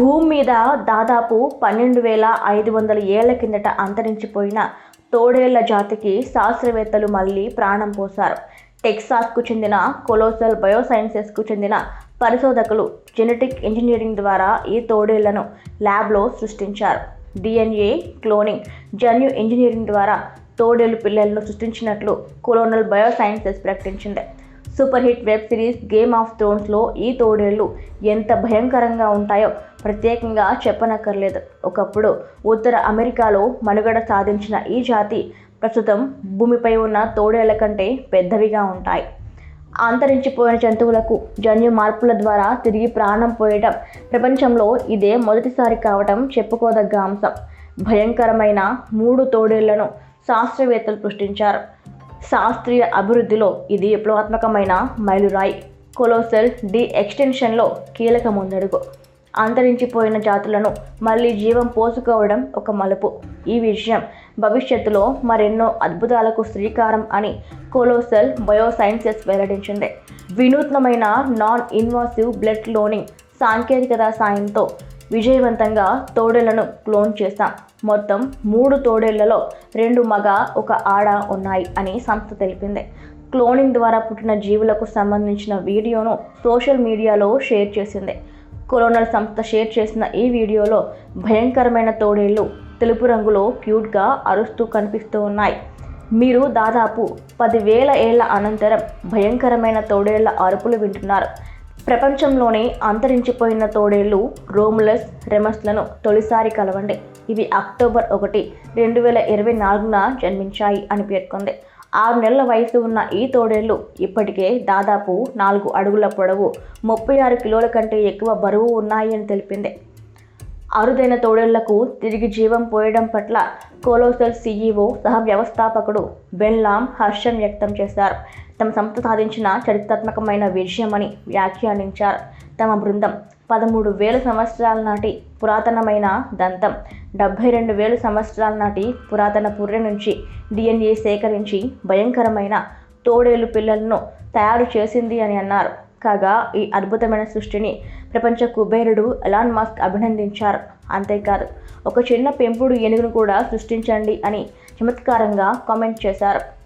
భూమి మీద దాదాపు పన్నెండు వేల ఐదు వందల ఏళ్ళ కిందట అంతరించిపోయిన తోడేళ్ళ జాతికి శాస్త్రవేత్తలు మళ్ళీ ప్రాణం పోశారు. టెక్సాస్కు చెందిన కొలోసల్ బయోసైన్సెస్కు చెందిన పరిశోధకులు జెనెటిక్ ఇంజనీరింగ్ ద్వారా ఈ తోడేళ్ళను ల్యాబ్లో సృష్టించారు. డిఎన్ఏ క్లోనింగ్ జన్యు ఇంజనీరింగ్ ద్వారా తోడేలు పిల్లలను సృష్టించినట్లు కొలోనల్ బయోసైన్సెస్ ప్రకటించింది. Super hit web series game of థ్రోన్స్లో ఈ తోడేళ్ళు ఎంత భయంకరంగా ఉంటాయో ప్రత్యేకంగా చెప్పనక్కర్లేదు. ఒకప్పుడు ఉత్తర అమెరికాలో మనుగడ సాధించిన ఈ జాతి ప్రస్తుతం భూమిపై ఉన్న తోడేళ్ళ కంటే పెద్దవిగా ఉంటాయి. అంతరించిపోయిన జంతువులకు జన్యు మార్పుల ద్వారా తిరిగి ప్రాణం పోయటం ప్రపంచంలో ఇదే మొదటిసారి కావటం చెప్పుకోదగ్గ అంశం. భయంకరమైన మూడు తోడేళ్ళను శాస్త్రవేత్తలు సృష్టించారు. శాస్త్రీయ అభివృద్ధిలో ఇది విప్లవాత్మకమైన మైలురాయి. కొలోసెల్ డి ఎక్స్టెన్షన్లో కీలక ముందడుగు. అంతరించిపోయిన జాతులను మళ్ళీ జీవం పోసుకోవడం ఒక మలుపు. ఈ విషయం భవిష్యత్తులో మరెన్నో అద్భుతాలకు శ్రీకారం అని కొలోసెల్ బయోసైన్సెస్ వెల్లడించింది. వినూత్నమైన నాన్ ఇన్వాసివ్ బ్లడ్ క్లోనింగ్ సాంకేతికత సాయంతో విజయవంతంగా తోడేళ్ళను క్లోన్ చేశాం. మొత్తం మూడు తోడేళ్ళలో రెండు మగ ఒక ఆడ ఉన్నాయి అని సంస్థ తెలిపింది. క్లోనింగ్ ద్వారా పుట్టిన జీవులకు సంబంధించిన వీడియోను సోషల్ మీడియాలో షేర్ చేసింది. కొలోనల్ సంస్థ షేర్ చేసిన ఈ వీడియోలో భయంకరమైన తోడేళ్ళు తెలుపు రంగులో క్యూట్గా అరుస్తూ కనిపిస్తూ ఉన్నాయి. మీరు దాదాపు పదివేల ఏళ్ళ అనంతరం భయంకరమైన తోడేళ్ళ అరుపులు వింటున్నారు. ప్రపంచంలోనే అంతరించిపోయిన తోడేళ్ళు రోములస్ రెమస్లను తొలిసారి కలవండి. ఇవి అక్టోబర్ ఒకటి రెండు వేల ఇరవై నాలుగున జన్మించాయి అని పేర్కొంది. ఆరు నెలల వయసు ఉన్న ఈ తోడేళ్ళు ఇప్పటికే దాదాపు నాలుగు అడుగుల పొడవు ముప్పై ఆరు కిలోల కంటే ఎక్కువ బరువు ఉన్నాయి అని తెలిపింది. అరుదైన తోడేళ్ళకు తిరిగి జీవం పోయడం పట్ల కోలోసెల్ సీఈఓ సహ వ్యవస్థాపకుడు బెన్లామ్ హర్షం వ్యక్తం చేశారు. తమ సంస్థ సాధించిన చరిత్రాత్మకమైన విజయమని వ్యాఖ్యానించారు. తమ బృందం పదమూడు వేల సంవత్సరాల నాటి పురాతనమైన దంతం డెబ్భై రెండు వేల సంవత్సరాల నాటి పురాతన పుర్రె నుంచి డిఎన్ఏ సేకరించి భయంకరమైన తోడేలు పిల్లలను తయారు చేసింది అని అన్నారు. కాగా ఈ అద్భుతమైన సృష్టిని ప్రపంచ కుబేరుడు ఎలాన్ మస్క్ అభినందించారు. అంతేకాదు ఒక చిన్న పెంపుడు ఏనుగును కూడా సృష్టించండి అని చమత్కారంగా కామెంట్ చేశారు.